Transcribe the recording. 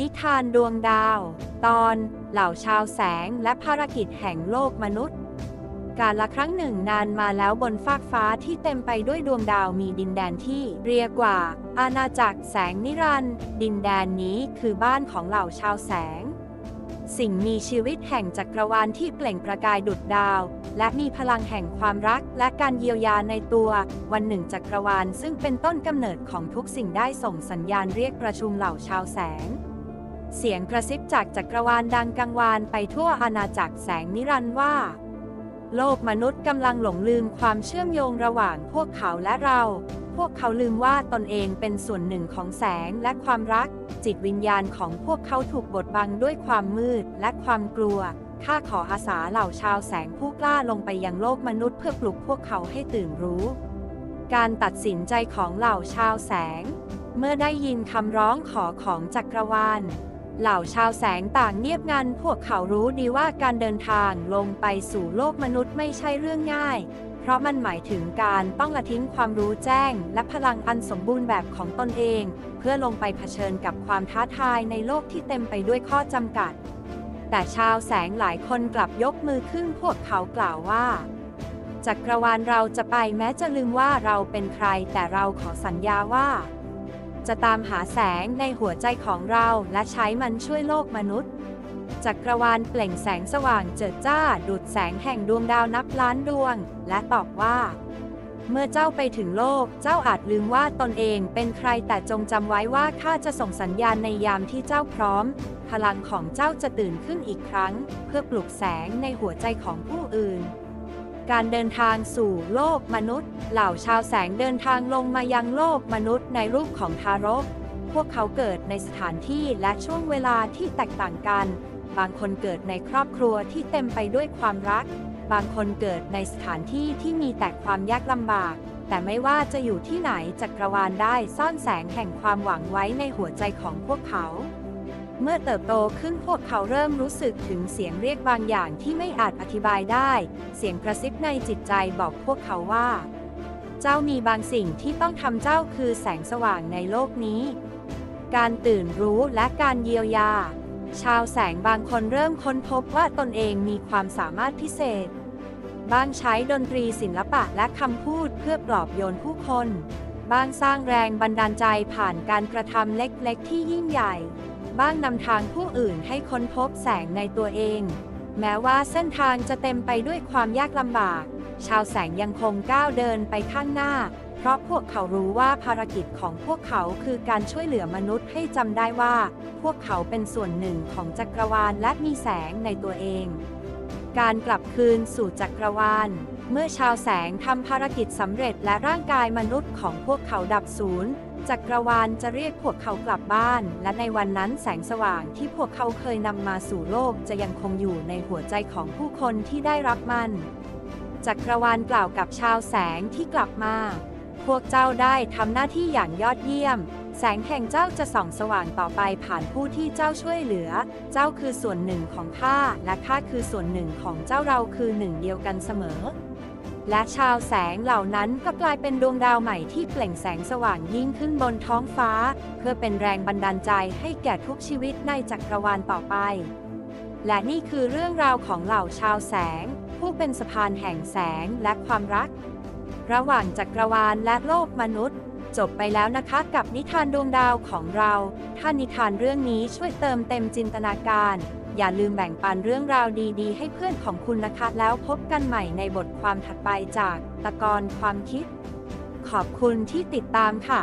นิทานดวงดาว ตอนเหล่าชาวแสงและภารกิจแห่งโลกมนุษย์ การละครั้งหนึ่งนานมาแล้วบนฟากฟ้าที่เต็มไปด้วยดวงดาวมีดินแดนที่เรียกว่า อาณาจักรแสงนิรันดร์ดินแดนนี้คือบ้านของเหล่าชาวแสง สิ่งมีชีวิตแห่งจักรวาลที่เปล่งประกายดุจดาว และมีพลังแห่งความรักและการเยียวยาในตัว วันหนึ่งจักรวาลซึ่งเป็นต้นกำเนิดของทุกสิ่งได้ส่งสัญญาณเรียกประชุมเหล่าชาวแสง เสียงกระซิบจากจักรวาลดังกังวานไปทั่วอาณาจักรแสงนิรันดร์ว่า โลกมนุษย์กำลังหลงลืมความเชื่อมโยงระหว่างพวกเขาและเรา พวกเขาลืมว่าตนเองเป็นส่วนหนึ่งของแสงและความรัก จิตวิญญาณของพวกเขาถูกบดบังด้วยความมืดและความกลัวข้าขออาสาเหล่าชาวแสงผู้กล้าลงไปยังโลกมนุษย์เพื่อปลุกพวกเขาให้ตื่นรู้ การตัดสินใจของเหล่าชาวแสง เมื่อได้ยินคำร้องขอของจักรวาล เหล่าชาวแสงต่างเงียบงัน พวกเขารู้ดีว่าการเดินทางลงไปสู่โลกมนุษย์ไม่ใช่เรื่องง่าย เพราะมันหมายถึงการต้องละทิ้งความรู้แจ้ง และพลังอันสมบูรณ์แบบของตนเอง เพื่อลงไปเผชิญกับความท้าทายในโลกที่เต็มไปด้วยข้อจำกัด แต่ชาวแสงหลายคนกลับยกมือขึ้นพวกเขากล่าวว่าจักรวาลเราจะไปแม้จะลืมว่าเราเป็นใคร แต่เราขอสัญญาว่า จะตามหาแสงในหัวใจของเราและใช้มันช่วยโลกมนุษย์ จักรวาลเปล่งแสงสว่างเจิดจ้าดุดแสงแห่งดวงดาวนับล้านดวง และตอบว่า เมื่อเจ้าไปถึงโลก เจ้าอาจลืมว่าตนเองเป็นใครแต่จงจำไว้ว่าข้าจะส่งสัญญาณในยามที่เจ้าพร้อม พลังของเจ้าจะตื่นขึ้นอีกครั้ง เพื่อปลุกแสงในหัวใจของผู้อื่น การเดินทางสู่โลกมนุษย์ เหล่าชาวแสงเดินทางลงมายังโลกมนุษย์ในรูปของทารก พวกเขาเกิดในสถานที่และช่วงเวลาที่แตกต่างกัน บางคนเกิดในครอบครัวที่เต็มไปด้วยความรัก บางคนเกิดในสถานที่ที่มีแต่ความยากลำบาก แต่ไม่ว่าจะอยู่ที่ไหนจักรวาลได้ซ่อนแสงแห่งความหวังไว้ในหัวใจของพวกเขา เมื่อเติบโตขึ้นพวกเขาเริ่มรู้สึกถึงเสียงเรียกบางอย่างที่ไม่อาจอธิบายได้ เสียงกระซิบในจิตใจบอกพวกเขาว่า เจ้ามีบางสิ่งที่ต้องทำเจ้าคือแสงสว่างในโลกนี้ การตื่นรู้และการเยียวยา ชาวแสงบางคนเริ่มค้นพบว่าตนเองมีความสามารถพิเศษ บางใช้ดนตรีศิลปะและคำพูดเพื่อปลอบโยนผู้คน บางสร้างแรงบันดาลใจผ่านการกระทำเล็กๆที่ยิ่งใหญ่ บ้างนำทางผู้อื่นให้ค้นพบแสงในตัวเอง แม้ว่าเส้นทางจะเต็มไปด้วยความยากลำบาก ชาวแสงยังคงก้าวเดินไปข้างหน้า เพราะพวกเขารู้ว่าภารกิจของพวกเขาคือการช่วยเหลือมนุษย์ให้จำได้ว่า พวกเขาเป็นส่วนหนึ่งของจักรวาลและมีแสงในตัวเอง การกลับคืนสู่จักรวาล เมื่อชาวแสงทำภารกิจสำเร็จและร่างกายมนุษย์ของพวกเขาดับสูญจักรวาลจะเรียกพวกเขากลับบ้าน และในวันนั้นแสงสว่างที่พวกเขาเคยนำมาสู่โลกจะยังคงอยู่ในหัวใจของผู้คนที่ได้รับมันจักรวาลกล่าวกับชาวแสงที่กลับมา พวกเจ้าได้ทำหน้าที่อย่างยอดเยี่ยม แสงแห่งเจ้าจะส่องสว่างต่อไปผ่านผู้ที่เจ้าช่วยเหลือ เจ้าคือส่วนหนึ่งของข้าและข้าคือส่วนหนึ่งของเจ้าเราคือหนึ่งเดียวกันเสมอ และชาวแสงเหล่านั้นก็กลายเป็นดวงดาวใหม่ที่เปล่งแสงสว่างยิ่งขึ้นบนท้องฟ้า เพื่อเป็นแรงบันดาลใจให้แก่ทุกชีวิตในจักรวาลต่อไป และนี่คือเรื่องราวของเหล่าชาวแสง ผู้เป็นสะพานแห่งแสงและความรัก ระหว่างจักรวาลและโลกมนุษย์จบไปแล้วนะคะกับนิทานดวงดาวของเรา ถ้านิทานเรื่องนี้ช่วยเติมเต็มจินตนาการ อย่าลืมแบ่งปันเรื่องราวดีๆ ให้เพื่อนของคุณนะคะแล้วพบกันใหม่ในบทความถัดไปจากตะกอนความคิด ขอบคุณที่ติดตามค่ะ